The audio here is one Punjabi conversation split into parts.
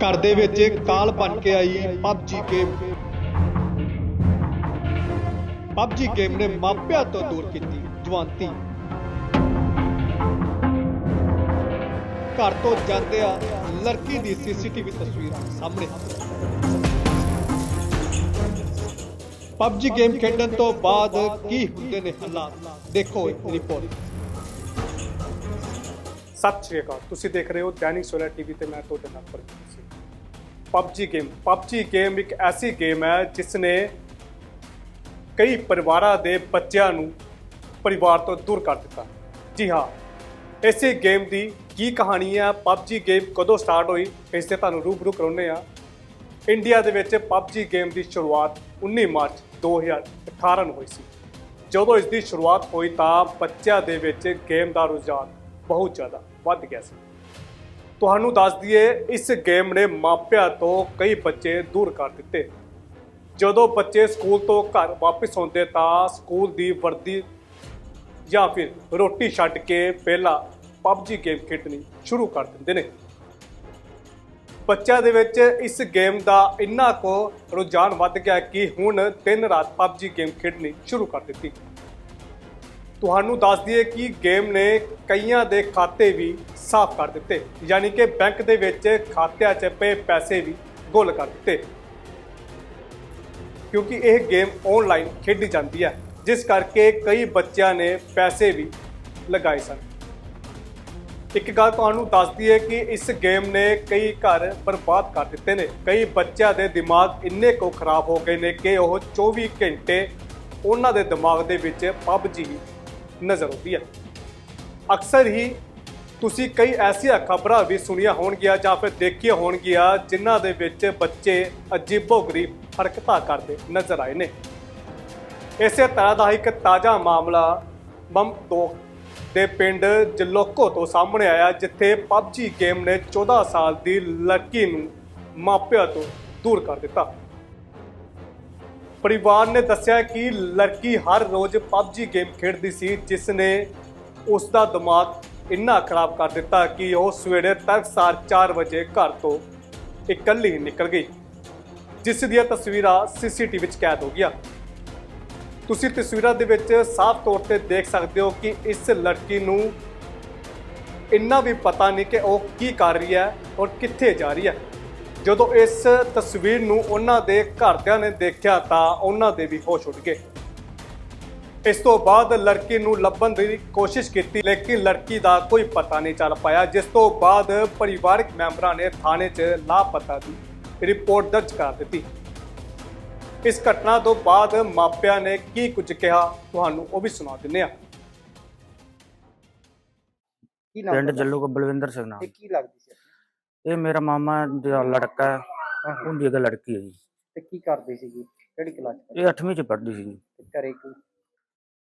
ਘਰ ਦੇ ਵਿੱਚ ਕਾਲ ਬਣ ਕੇ ਆਈ ਪਬਜੀ ਗੇਮ ਪਬਜੀ ਗੇਮ ਨੇ ਮਾਪਿਆਂ ਤੋਂ ਦੂਰ ਕੀਤੀ ਜਵਾਨਤੀ ਘਰ ਤੋਂ ਜਾਂਦਿਆਂ ਲੜਕੀ ਦੀ ਸੀਸੀਟੀਵੀ ਤਸਵੀਰਾਂ ਸਾਹਮਣੇ। ਪਬਜੀ ਗੇਮ ਖੇਡਣ ਤੋਂ ਬਾਅਦ ਕੀ ਹੁੰਦੇ ਨੇ ਹਾਲਾਤ? ਦੇਖੋ ਇਹ ਰਿਪੋਰਟ ਸਤਿ ਸ਼੍ਰੀ ਅਕਾਲ। ਤੁਸੀਂ ਦੇਖ ਰਹੇ ਹੋ ਦੈਨਿਕ ਸੋਲਾ ਟੀਵੀ ਤੇ ਮੈਂ ਤੁਹਾਡੇ ਨਾਲ Pradeep Singh. PUBG game PUBG game ਇੱਕ ਐਸੀ ਗੇਮ ਹੈ ਜਿਸ ਨੇ ਕਈ ਪਰਿਵਾਰਾਂ ਦੇ ਬੱਚਿਆਂ ਨੂੰ ਪਰਿਵਾਰ ਤੋਂ ਦੂਰ ਕਰ ਦਿੱਤਾ। ਜੀ ਹਾਂ, ਇਸੇ ਗੇਮ ਦੀ ਕੀ ਕਹਾਣੀ ਹੈ? ਪਬਜੀ ਗੇਮ ਕਦੋਂ ਸਟਾਰਟ ਹੋਈ? ਇਸ ਤੇ ਤੁਹਾਨੂੰ ਰੂਬਰੂ ਕਰਾਉਂਦੇ ਆ ਇੰਡੀਆ ਦੇ ਵਿੱਚ ਪਬਜੀ ਗੇਮ ਦੀ ਸ਼ੁਰੂਆਤ 19 ਮਾਰਚ 2018 ਨੂੰ ਹੋਈ ਸੀ। ਜਦੋਂ ਇਸ ਦੀ ਸ਼ੁਰੂਆਤ ਹੋਈ ਤਾਂ ਬੱਚਿਆਂ ਦੇ ਵਿੱਚ ਗੇਮ ਦਾ ਰੁਝਾਨ ਬਹੁਤ ਜ਼ਿਆਦਾ ਵੱਧ ਗਿਆ ਸੀ। ਤੁਹਾਨੂੰ ਦੱਸ ਦਈਏ, ਇਸ ਗੇਮ ਨੇ ਮਾਪਿਆਂ ਤੋਂ ਕਈ ਬੱਚੇ ਦੂਰ ਕਰ ਦਿੱਤੇ। ਜਦੋਂ ਬੱਚੇ ਸਕੂਲ ਤੋਂ ਘਰ ਵਾਪਸ ਆਉਂਦੇ ਤਾਂ ਸਕੂਲ ਦੀ ਵਰਦੀ ਜਾਂ ਫਿਰ ਰੋਟੀ ਛੱਡ ਕੇ ਪਹਿਲਾਂ ਪਬਜੀ ਗੇਮ ਖੇਡਣੀ ਸ਼ੁਰੂ ਕਰ ਦਿੰਦੇ ਨੇ। ਬੱਚਿਆਂ ਦੇ ਵਿੱਚ ਇਸ ਗੇਮ ਦਾ ਇੰਨਾ ਕੋ ਰੁਝਾਨ ਵੱਧ ਗਿਆ ਕਿ ਹੁਣ ਦਿਨ ਰਾਤ ਪਬਜੀ ਗੇਮ ਖੇਡਣੀ ਸ਼ੁਰੂ ਕਰ ਦਿੱਤੀ। ਤੁਹਾਨੂੰ ਦੱਸ ਦਈਏ ਕਿ ਗੇਮ ਨੇ ਕਈਆਂ ਦੇ ਖਾਤੇ ਵੀ ਸਾਫ਼ ਕਰ ਦਿੱਤੇ, ਯਾਨੀ ਕਿ ਬੈਂਕ ਦੇ ਵਿੱਚ ਖਾਤਿਆਂ 'ਚ ਪਏ ਪੈਸੇ ਵੀ ਗੁੱਲ ਕਰ ਦਿੱਤੇ। ਕਿਉਂਕਿ ਇਹ ਗੇਮ ਆਨਲਾਈਨ ਖੇਡੀ ਜਾਂਦੀ ਹੈ, ਜਿਸ ਕਰਕੇ ਕਈ ਬੱਚਿਆਂ ਨੇ ਪੈਸੇ ਵੀ ਲਗਾਏ ਸਨ। ਇੱਕ ਗੱਲ ਤੁਹਾਨੂੰ ਦੱਸਦੀ ਹੈ ਕਿ ਇਸ ਗੇਮ ਨੇ ਕਈ ਘਰ ਬਰਬਾਦ ਕਰ ਦਿੱਤੇ ਨੇ। ਕਈ ਬੱਚਿਆਂ ਦੇ ਦਿਮਾਗ ਇੰਨੇ ਕੋ ਖਰਾਬ ਹੋ ਗਏ ਨੇ ਕਿ ਉਹ 24 ਘੰਟੇ ਉਹਨਾਂ ਦੇ ਦਿਮਾਗ ਦੇ ਵਿੱਚ PUBG ਹੀ ਨਜ਼ਰ ਆਉਂਦੀ ਹੈ। ਅਕਸਰ ਹੀ ਤੁਸੀਂ ਕਈ ਐਸੀਆਂ ਖਬਰਾਂ ਵੀ ਸੁਣੀਆਂ ਹੋਣਗੀਆਂ ਜਾਂ ਫਿਰ ਦੇਖੀਆਂ ਹੋਣਗੀਆਂ, ਜਿਨ੍ਹਾਂ ਦੇ ਵਿੱਚ ਬੱਚੇ ਅਜੀਬੋ-ਗਰੀਬ ਹਰਕਤਾਂ ਕਰਦੇ ਨਜ਼ਰ ਆਏ ਨੇ। ਇਸੇ ਤਰ੍ਹਾਂ ਦਾ ਇੱਕ ਤਾਜ਼ਾ ਮਾਮਲਾ ਬੰਮਤੋਕ ਦੇ ਪਿੰਡ ਜਲੋਕੋ ਤੋਂ ਸਾਹਮਣੇ ਆਇਆ, ਜਿੱਥੇ ਪਬਜੀ ਗੇਮ ਨੇ 14 ਸਾਲ ਦੀ ਲੜਕੀ ਨੂੰ ਮਾਪਿਆਂ ਤੋਂ ਦੂਰ ਕਰ ਦਿੱਤਾ। ਪਰਿਵਾਰ ਨੇ ਦੱਸਿਆ ਕਿ ਲੜਕੀ ਹਰ ਰੋਜ਼ ਪਬਜੀ ਗੇਮ ਖੇਡਦੀ ਸੀ, ਜਿਸ ਨੇ ਉਸ ਦਾ ਦਿਮਾਗ ਇੰਨਾ ਖਰਾਬ ਕਰ ਦਿੱਤਾ ਕਿ ਉਹ ਸਵੇਰੇ ਤੜਕਸਾਰ 4 ਵਜੇ ਘਰ ਤੋਂ ਇਕੱਲੀ ਨਿਕਲ ਗਈ, ਜਿਸ ਦੀਆਂ ਤਸਵੀਰਾਂ ਸੀਸੀਟੀਵੀ ਵਿੱਚ ਕੈਦ ਹੋ ਗਈਆਂ। ਤੁਸੀਂ ਤਸਵੀਰਾਂ ਦੇ ਵਿੱਚ ਸਾਫ਼ ਤੌਰ ਤੇ ਦੇਖ ਸਕਦੇ ਹੋ ਕਿ ਇਸ ਲੜਕੀ ਨੂੰ ਇੰਨਾ ਵੀ ਪਤਾ ਨਹੀਂ ਕਿ ਉਹ ਕੀ ਕਰ ਰਹੀ ਹੈ ਔਰ ਕਿੱਥੇ ਜਾ ਰਹੀ ਹੈ। ਜਦੋਂ ਇਸ ਤਸਵੀਰ ਨੂੰ ਉਹਨਾਂ ਦੇ ਘਰਦਿਆਂ ਨੇ ਦੇਖਿਆ ਤਾਂ ਉਹਨਾਂ ਦੇ ਵੀ ਹੋਸ਼ ਉੱਡ ਗਏ। ਇਸ ਤੋਂ ਬਾਅਦ ਲੜਕੀ ਨੂੰ ਲੱਭਣ ਦੀ ਕੋਸ਼ਿਸ਼ ਕੀਤੀ ਲੇਕਿਨ ਲੜਕੀ ਦਾ ਕੋਈ ਪਤਾ ਨਹੀਂ ਚੱਲ ਪਾਇਆ ਜਿਸ ਤੋਂ ਬਾਅਦ ਪਰਿਵਾਰਕ ਮੈਂਬਰਾਂ ਨੇ ਥਾਣੇ 'ਚ ਲਾਪਤਾ ਦੀ ਰਿਪੋਰਟ ਦਰਜ ਕਰ ਦਿੱਤੀ ਇਸ ਘਟਨਾ ਤੋਂ ਬਾਅਦ ਮਾਪਿਆਂ ਨੇ ਕੀ ਕੁਝ ਕਿਹਾ ਤੁਹਾਨੂੰ ਉਹ ਵੀ ਸੁਣਾ ਦਿੰਨੇ ਆ ਕੀ ਨਾਮ ਪਿੰਡ? ਜੱਲੂ ਕੋ ਬਲਵਿੰਦਰ ਸਿੰਘ ਨਾਮ ਤੇ ਕੀ ਲੱਗਦੀ ਸੀ ਆਪਣੀ? ਇਹ ਮੇਰਾ ਮਾਮਾ ਦਾ ਲੜਕਾ ਹੈ ਹਾਂ ਹਾਂ ਉਹਦੀ ਇੱਕ ਲੜਕੀ ਹੈ ਜੀ ਤੇ ਕੀ ਕਰਦੀ ਸੀਗੀ ਕਿਹੜੀ ਕਲਾਸ ਚ ਇਹ 8ਵੀਂ ਚ ਪੜ੍ਹਦੀ ਸੀ ਜੀ। ਤੇ ਘਰੇ ਕੀ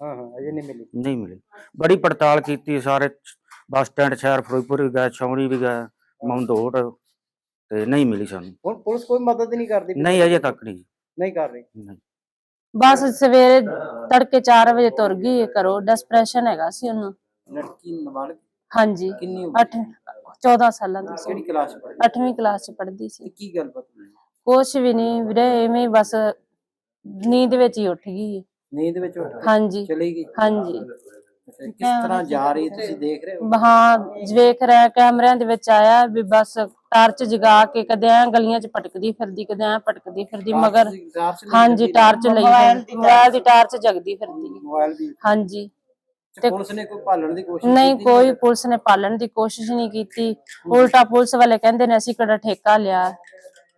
ਹਾਂ ਹਾਂ ਅਜੇ ਨਹੀਂ ਮਿਲੀ ਨਹੀਂ ਮਿਲੀ ਬੜੀ ਪੜਤਾਲ ਕੀਤੀ ਸਾਰੇ ਬੱਸ ਸਟੈਂਡ ਸ਼ਹਿਰ ਫਿਰੋਜ਼ਪੁਰ ਵੀ ਗਏ ਛਾਉਣੀ ਵੀ ਗਏ ਮੌਂਦੋੜ ਤੇ ਨਹੀਂ ਮਿਲੀ ਸਾਨੂੰ ਹੁਣ ਪੁਲਿਸ ਕੋਈ ਮਦਦ ਨਹੀਂ ਕਰਦੀ ਵੀ ਨਹੀਂ ਅਜੇ ਤੱਕ ਨਹੀਂ ਨਹੀਂ ਕਰ ਰਹੀ ਨਹੀਂ। ਬਸ ਸਵੇਰੇ ਤੜਕੇ 4 ਵਜੇ ਤੁਰ ਗਈ ਕਰੋ ਡਿਸਪ੍ਰੈਸ਼ਨ ਹੈਗਾ ਸੀ ਉਹਨੂੰ ਲੜਕੀ ਨਾਬਾਲਗ ਹਾਂਜੀ ਕਿੰਨੀ 8 14 ਸਾਲਾਂ ਦੀ ਸੀ ਕਿਹੜੀ ਕਲਾਸ ਪੜ੍ਹਦੀ 8ਵੀਂ ਕਲਾਸ ਚ ਪੜ੍ਹਦੀ ਸੀ ਤੇ ਕੀ ਗੱਲਬਾਤ ਹੋਈ ਕੁਛ ਵੀ ਨਹੀਂ ਵੀਰੇ ਐਵੇਂ ਹੀ ਬਸ ਨੀਂਦ ਵਿੱਚ ਹੀ ਉੱਠ ਗਈ ਨੀਂਦ ਵਿੱਚ ਉੱਠ ਹਾਂਜੀ। ਚਲੀ ਗਈ ਹਾਂਜੀ ਕਿਸ ਤਰ੍ਹਾਂ ਜਾ ਰਹੀ ਤੁਸੀਂ? ਦੇਖ ਰਹੇ ਹੋ? ਹਾਂ ਵੇਖ ਰਿਹਾ ਕੈਮਰਿਆਂ ਦੇ ਵਿੱਚ ਆਇਆ ਵੀ ਬਸ ਟਾਰਚ ਜਗਾ ਕੇ ਕਦੇ ਐ ਗਲੀਆਂ 'ਚ ਭਟਕਦੀ ਫਿਰਦੀ ਕਦੇ ਐ ਭਟਕਦੀ ਫਿਰਦੀ ਮਗਰ ਹਾਂਜੀ ਟਾਰਚ ਲਈ। ਮੋਬਾਈਲ ਦੀ ਟਾਰਚ। ਜਗਦੀ ਫਿਰਦੀ ਹਾਂਜੀ। ਤੇ ਪੁਲਿਸ ਨੇ ਕੋਈ ਭਾਲਣ ਦੀ ਕੋਸ਼ਿਸ਼ ਨਹੀਂ ਕੋਈ ਪੁਲਿਸ ਨੇ ਪਾਲਣ ਦੀ ਕੋਸ਼ਿਸ਼ ਨਹੀਂ ਕੀਤੀ। ਉਲਟਾ ਪੁਲਿਸ ਵਾਲੇ ਕਹਿੰਦੇ ਨੇ ਅਸੀਂ ਕਿਹੜਾ ਠੇਕਾ ਲਿਆ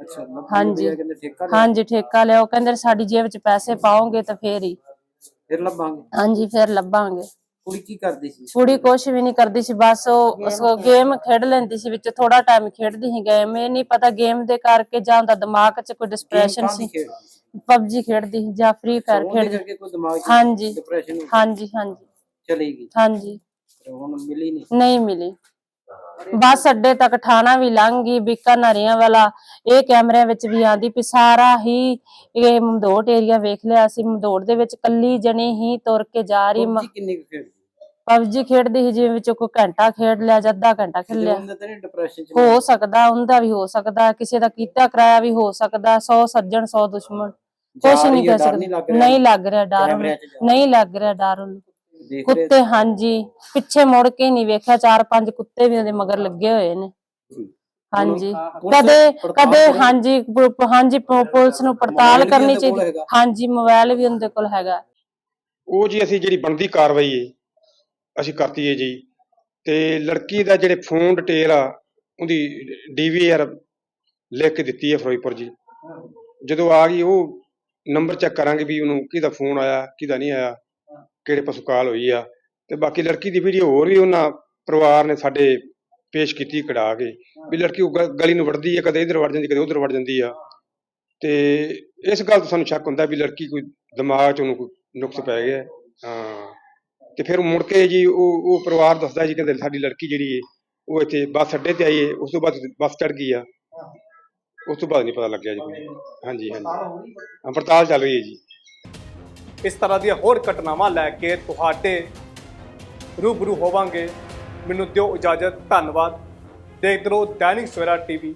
ਅੱਛਾ ਹਾਂਜੀ। ਕਹਿੰਦੇ ਠੇਕਾ ਲਿਆ, ਹਾਂਜੀ ਠੇਕਾ ਲਿਆ। ਉਹ ਕਹਿੰਦੇ ਸਾਡੀ ਜੇਬ 'ਚ ਪੈਸੇ ਪਾਓਗੇ ਤਾਂ ਫੇਰ ਹੀ। ਫਿਰ ਲੱਭਾਂਗੇ? ਹਾਂਜੀ ਫੇਰ ਲੱਭਾਂਗੇ। ਕੁੜੀ ਕੀ ਕਰਦੀ ਸੀ? ਕੁੜੀ ਕੁਛ ਵੀ ਨਹੀਂ ਕਰਦੀ ਸੀ ਬਸ ਉਹ ਉਸ ਗੇਮ ਖੇਡ ਲੈਂਦੀ ਸੀ ਵਿੱਚ ਥੋੜਾ ਟਾਈਮ ਖੇਡਦੀ ਸੀ ਗੇਮ ਇਹ ਨਹੀਂ ਪਤਾ ਗੇਮ ਦੇ ਕਰਕੇ ਜਾਂ ਉਹਦਾ ਦਿਮਾਗ 'ਚ ਕੋਈ ਡਿਸਪ੍ਰੈਸ਼ਨ ਸੀ। ਪਬਜੀ ਖੇਡਦੀ ਸੀ ਜਾਂ ਫ੍ਰੀ ਫਾਇਰ ਖੇਡਦੀ ਹਾਂਜੀ। ਹਾਂਜੀ ਹਾਂਜੀ। ਚਲੀ ਗਈ। ਹਾਂਜੀ। ਹੁਣ ਮਿਲੀ ਨਹੀਂ ਨਹੀਂ ਮਿਲੀ। ਬੱਸ ਅੱਡੇ ਤੱਕ ਠਾਣਾ ਵੀ ਲੰਘ ਗਈ ਬੀਕਾਨਰੀਆਂ ਵਾਲਾ ਇਹ ਕੈਮਰਿਆਂ ਵਿੱਚ ਵੀ ਆਂਦੀ ਸਾਰਾ ਹੀ ਇਹ ਮਮਦੋਟ ਏਰੀਆ ਵੇਖ ਲਿਆ ਸੀ ਮਮਦੋਟ ਦੇ ਵਿੱਚ ਕੱਲੀ ਜਣੀ ਹੀ ਤੁਰ ਕੇ ਜਾ ਰਹੀ ਕਿੰਨੀ ਕੁ ਪਬਜੀ ਖੇਡਦੀ ਸੀ ਜਿਵੇਂ ਵਿੱਚੋਂ ਕੋਈ ਘੰਟਾ ਖੇਡ ਲਿਆ ਜਾਂ ਅੱਧਾ ਘੰਟਾ ਖੇਡ ਲਿਆ। ਉਹਦਾ ਤਾਂ ਨਹੀਂ ਡਿਪਰੈਸ਼ਨ ਚ ਹੋ ਸਕਦਾ ਉਹਦਾ ਵੀ ਹੋ ਸਕਦਾ ਕਿਸੇ ਦਾ ਕੀਤਾ ਕਰਾਇਆ ਵੀ ਹੋ ਸਕਦਾ 100 ਸੱਜਣ 100 ਦੁਸ਼ਮਣ ਕੁਛ ਨਹੀਂ ਕਹਿ ਲੱਗ ਸਕਦੇ? ਨਹੀਂ ਲੱਗ ਰਿਹਾ। ਡਰ ਉਹਨੂੰ ਨਹੀਂ ਲੱਗ ਰਿਹਾ ਡਰ ਉਹਨੂੰ। ਦੇਖ ਰਹੇ ਕੁੱਤੇ ਹਾਂਜੀ। ਪਿੱਛੇ ਮੁੜ ਕੇ ਨਹੀਂ ਵੇਖਿਆ ਚਾਰ ਪੰਜ ਕੁੱਤੇ ਵੀ ਉਹਦੇ ਮਗਰ ਲੱਗੇ ਹੋਏ ਨੇ। ਹਾਂਜੀ। ਕਦੇ ਕਦੇ? ਹਾਂਜੀ ਹਾਂਜੀ ਪੁਲਿਸ ਨੂੰ ਪੜਤਾਲ ਕਰਨੀ ਚਾਹੀਦੀ? ਹਾਂਜੀ ਮੋਬਾਈਲ ਵੀ ਉਹਦੇ ਕੋਲ ਹੈਗਾ। ਉਹ ਜੀ ਅਸੀਂ ਜਿਹੜੀ ਬਣਦੀ ਕਾਰਵਾਈ ਹੈ ਅਸੀਂ ਕਰਤੀ ਹੈ ਜੀ। ਤੇ ਲੜਕੀ ਦਾ ਜਿਹੜੇ ਫੋਨ ਡਿਟੇਲ ਆ ਉਹਦੀ ਡੀਵੀਆਰ ਲਿਖ ਕੇ ਦਿੱਤੀ ਹੈ ਫਿਰੋਜ਼ਪੁਰ ਜੀ। ਜਦੋਂ ਆ ਗਈ ਉਹ ਨੰਬਰ ਚੈੱਕ ਕਰਾਂਗੇ ਵੀ ਉਹਨੂੰ ਕਿਹਦਾ ਫੋਨ ਆਇਆ ਕਿਹਦਾ ਨਹੀਂ ਆਇਆ। ਕਿਹੜੇ ਪਾਸੋਂ ਕਾਲ ਹੋਈ ਆ। ਤੇ ਬਾਕੀ ਲੜਕੀ ਦੀ ਵੀਡੀਓ ਹੋਰ ਵੀ ਉਹਨਾਂ ਪਰਿਵਾਰ ਨੇ ਸਾਡੇ ਪੇਸ਼ ਕੀਤੀ ਕਢਾ ਕੇ। ਵੀ ਲੜਕੀ ਉਹ ਗ- ਗਲੀ ਨੂੰ ਵੜਦੀ ਹੈ ਕਦੇ ਇੱਧਰ ਵੜ ਜਾਂਦੀ, ਕਦੇ ਉੱਧਰ ਵੜ ਜਾਂਦੀ ਆ। ਤੇ ਇਸ ਗੱਲ ਤੋਂ ਸਾਨੂੰ ਸ਼ੱਕ ਹੁੰਦਾ ਵੀ ਲੜਕੀ ਕੋਈ ਦਿਮਾਗ 'ਚ ਉਹਨੂੰ ਕੋਈ ਨੁਕਸ ਪੈ ਗਿਆ। ਹੈ। ਹਾਂ ਤੇ ਫਿਰ ਮੁੜ ਕੇ ਜੀ ਉਹ ਉਹ ਪਰਿਵਾਰ ਦੱਸਦਾ ਜੀ ਕਹਿੰਦੇ ਸਾਡੀ ਲੜਕੀ ਜਿਹੜੀ ਹੈ ਉਹ ਇੱਥੇ ਬੱਸ ਅੱਡੇ ਤੇ ਆਈ ਏ, ਉਸ ਤੋਂ ਬਾਅਦ ਬੱਸ ਚੜ ਗਈ ਆ। ਉਸ ਤੋਂ ਬਾਅਦ ਨਹੀਂ ਪਤਾ ਲੱਗਿਆ ਜੀ। ਕੋਈ ਹਾਂਜੀ ਹਾਂਜੀ। ਹਾਂ, ਪੜਤਾਲ ਚੱਲ ਰਹੀ ਹੈ ਜੀ। ਇਸ ਤਰ੍ਹਾਂ ਦੀਆਂ ਹੋਰ ਘਟਨਾਵਾਂ ਲੈ ਕੇ ਤੁਹਾਡੇ ਰੂਬਰੂ ਹੋਵਾਂਗੇ। ਮੈਨੂੰ ਦਿਓ ਇਜਾਜ਼ਤ, ਧੰਨਵਾਦ। ਦੇਖਦੇ ਰਹੋ ਦੈਨਿਕ ਸਵੇਰਾ ਟੀਵੀ।